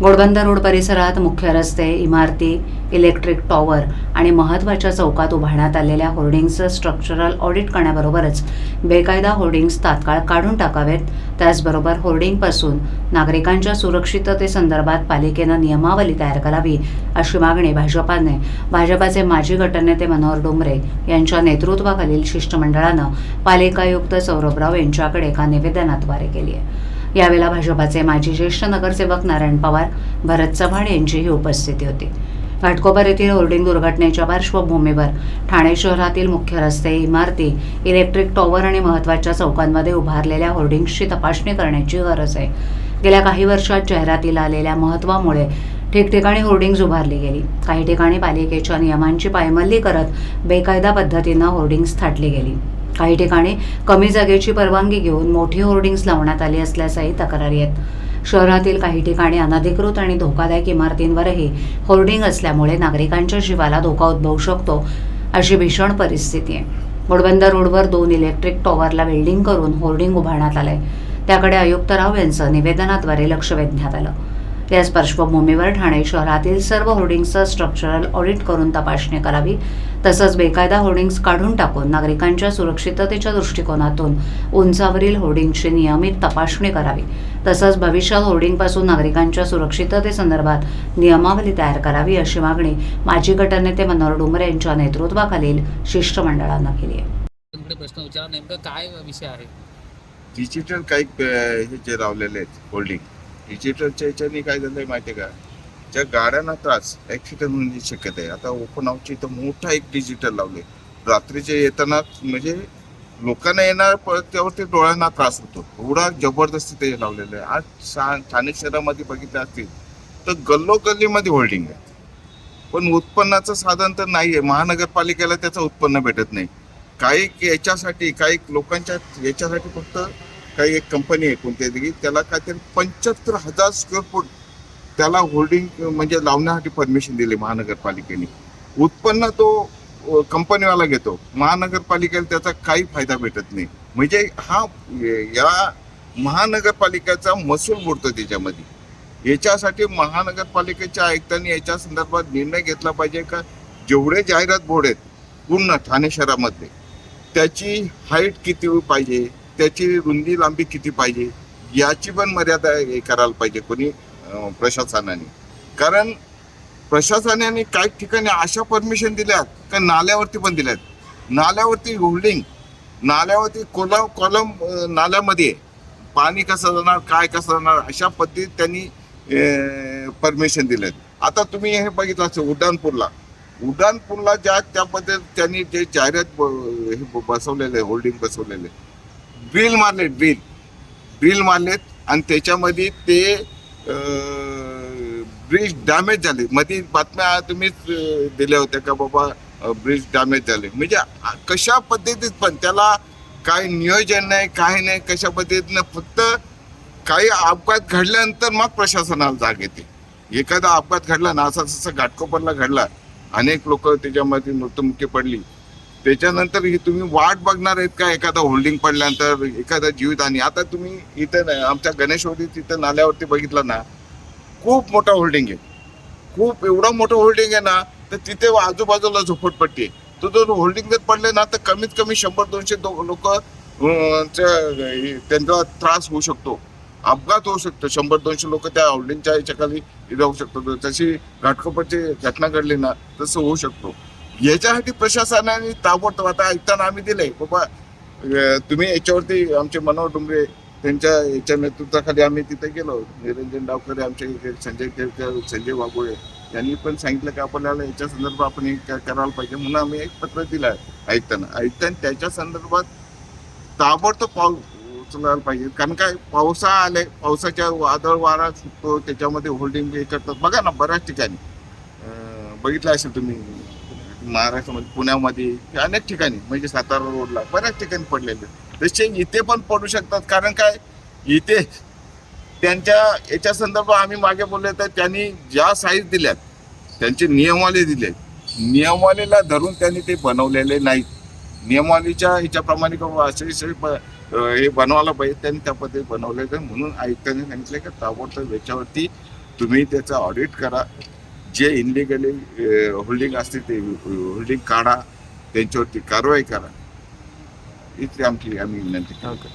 Ghodbunder road परिसरात मुख्य रस्ते इमारती इलेक्ट्रिक टॉवर आणि महत्त्वाच्या चौकात उभारण्यात आलेल्या होर्डिंग्सचं स्ट्रक्चरल ऑडिट करण्याबरोबरच बेकायदा होर्डिंग्स तात्काळ काढून टाकावेत. त्याचबरोबर होर्डिंगपासून नागरिकांच्या सुरक्षिततेसंदर्भात पालिकेनं नियमावली तयार करावी अशी मागणी भाजपाने भाजपाचे माजी गटनेते मनोहर डोंबरे यांच्या नेतृत्वाखालील शिष्टमंडळानं पालिका आयुक्त सौरभराव यांच्याकडे एका निवेदनाद्वारे केली आहे. यावेळेला भाजपाचे माजी ज्येष्ठ नगरसेवक नारायण पवार भरत चव्हाण यांचीही उपस्थिती होती. घाटकोपर येथील होर्डिंग दुर्घटनेच्या पार्श्वभूमीवर ठाणे शहरातील मुख्य रस्ते इमारती इलेक्ट्रिक टॉवर आणि महत्त्वाच्या चौकांमध्ये उभारलेल्या होर्डिंग्सची तपासणी करण्याची गरज आहे. गेल्या काही वर्षात जाहिरातीला आलेल्या महत्त्वामुळे ठिकठिकाणी होर्डिंग्ज उभारली गेली. काही ठिकाणी पालिकेच्या नियमांची पायमल्ली करत बेकायदा पद्धतीनं होर्डिंग्ज थाटली गेली. काही ठिकाणी कमी जागेची परवानगी घेऊन मोठी होर्डिंग्ज लावण्यात आली असल्याचाही तक्रारी आहेत. शहरातील काही ठिकाणी अनधिकृत आणि धोकादायक इमारतींवरही होर्डिंग असल्यामुळे नागरिकांच्या जीवाला धोका उद्भवू शकतो अशी भीषण परिस्थिती आहे. घोडबंदर रोडवर दोन इलेक्ट्रिक टॉवरला वेल्डिंग करून होर्डिंग उभारण्यात आलंय. त्याकडे आयुक्तराव यांचं निवेदनाद्वारे लक्ष वेधण्यात आलं. याच पार्श्वभूमीवर ठाणे शहरातील सर्व होर्डिंग्सचं स्ट्रक्चरल ऑडिट करून तपासणी करावी. तसंच बेकायदा होर्डिंग्स काढून टाकून नागरिकांच्या सुरक्षिततेच्या दृष्टिकोनातून उंचावरील होर्डिंगची नियमित तपासणी करावी. तसंच भविष्यात होर्डिंगपासून नागरिकांच्या सुरक्षिततेसंदर्भात नियमावली तयार करावी अशी मागणी माजी गटनेते मनोहर डोंगरे यांच्या नेतृत्वाखालील शिष्टमंडळानं केली आहे. प्रश्न विचारा नेमकं काय विषय आहे? डिजिटल काही हे जे लावलेले आहेत होल्डिंग डिजिटलच्या याच्याने काय झालंय माहिती का? ज्या गाड्यांना त्रास ऍक्सिडेंट होण्याची शक्यता आहे. आता ओपन आउटची इथं मोठा एक डिजिटल लावले रात्रीचे येताना म्हणजे लोकांना येणार परत त्यावरती डोळ्यांना त्रास होतो. एवढा जबरदस्ती ते लावलेलं आहे. आज ठाणे शहरामध्ये बघितलं असतील तर गल्लोगल्लीमध्ये होल्डिंग आहे. पण उत्पन्नाचं साधन तर नाही आहे महानगरपालिकेला त्याचं उत्पन्न भेटत नाही. काही याच्यासाठी काही लोकांच्या याच्यासाठी फक्त काही एक कंपनी आहे कोणत्या तरी त्याला काहीतरी पंच्याहत्तर हजार स्क्वेअर फूट त्याला होल्डिंग म्हणजे लावण्यासाठी परमिशन दिली महानगरपालिकेने. उत्पन्न तो कंपनीवाला घेतो. महानगरपालिकेला त्याचा काही फायदा भेटत नाही. म्हणजे हा या महानगरपालिकेचा महसूल बुडतो त्याच्यामध्ये. याच्यासाठी महानगरपालिकेच्या आयुक्तांनी याच्या संदर्भात निर्णय घेतला पाहिजे का? जेवढे जाहिरात बोर्ड आहेत पूर्ण ठाणे शहरामध्ये त्याची हाईट किती पाहिजे? त्याची रुंदी लांबी किती पाहिजे? याची पण मर्यादा हे करायला पाहिजे कोणी प्रशासनाने. कारण प्रशासनाने काही ठिकाणी अशा परमिशन दिल्यात का नाल्यावरती पण दिल्यात. नाल्यावरती होल्डिंग नाल्यावरती कोलम कॉलम नाल्यामध्ये पाणी कसं जाणार काय कसं जाणार अशा पद्धतीत त्यांनी परमिशन दिलेत आता तुम्ही हे बघितलं असेल उड्डाणपूरला. उड्डाणपूरला ज्या त्या पद्धत त्यांनी जे जाहिरात ब- हे बसवलेले होल्डिंग बसवलेले बिल मारलेत बिल बिल मारलेत आणि त्याच्यामध्ये ते ब्रिज डॅमेज झाले. मध्ये बातम्या तुम्हीच दिल्या होत्या का बाबा ब्रिज डॅमेज झाले. म्हणजे कशा पद्धतीत पण त्याला काय नियोजन नाही काय नाही कशा पद्धतीनं फक्त काही अपघात घडल्यानंतर मग प्रशासनाला जाग येते. एखादा अपघात घडला ना असा जसा घाटकोपरला घडला अनेक लोक त्याच्यामध्ये मृत्युमुखी पडली. त्याच्यानंतर ही तुम्ही वाट बघणार आहेत का? एखादा होल्डिंग पडल्यानंतर एखादा जीवितहानी आता तुम्ही इथं आमच्या गणेशवाडीत इथं नाल्यावरती बघितलं ना खूप मोठा होल्डिंग आहे. खूप एवढा मोठं होल्डिंग आहे ना तर तिथे आजूबाजूला झोपटपट्टी आहे. तो जर होल्डिंग जर पडले ना तर कमीत कमी शंभर दोनशे दो लोक त्यांचा त्रास होऊ शकतो. अपघात होऊ शकतो. शंभर दोनशे लोक त्या होल्डिंगच्या याच्याखाली जाऊ शकतो तशी घाटकोपरची घटना घडली ना तसं होऊ शकतो. याच्यासाठी प्रशासनाने ताबडतोब आता ऐकताना आम्ही दिले बाबा तुम्ही याच्यावरती आमचे मनोहर डुंबरे त्यांच्या याच्या नेतृत्वाखाली आम्ही तिथे गेलो. निरंजन डावकरे आमचे इथे संजय केळकर संजय वाघोळे यांनी पण सांगितलं की आपल्याला याच्या संदर्भात आपण हे करायला पाहिजे म्हणून आम्ही एक पत्र दिलं आहे ऐकताना ऐकताना त्याच्या संदर्भात ताबडतोब पाऊस उचलायला पाहिजे. कारण काय पावसा आले पावसाच्या वादळ वारा सुटतो त्याच्यामध्ये होल्डिंग हे करतात. बघा ना बऱ्याच ठिकाणी. बघितलं असेल तुम्ही. महाराष्ट्रामध्ये पुण्यामध्ये अनेक ठिकाणी म्हणजे सातारा रोडला बऱ्याच ठिकाणी पडलेले. तसे इथे पण पडू शकतात. कारण काय? इथे त्यांच्या याच्या संदर्भात आम्ही मागे बोलले तर त्यांनी ज्या साईज दिल्यात त्यांचे नियमावली दिले नियमावलीला धरून त्यांनी ते बनवलेले नाहीत. नियमावलीच्या ह्याच्याप्रमाणे बाबा असे हे बनवायला पाहिजे त्यांनी त्या पद्धतीने बनवलेलं आहे. म्हणून आयुक्तांनी सांगितलं की ताबडतोब याच्यावरती तुम्ही त्याचा ऑडिट करा. जे इनलिगली होल्डिंग असते ते होल्डिंग काढा त्यांच्यावरती कारवाई करा इथे आमची आम्ही विनंती करतो.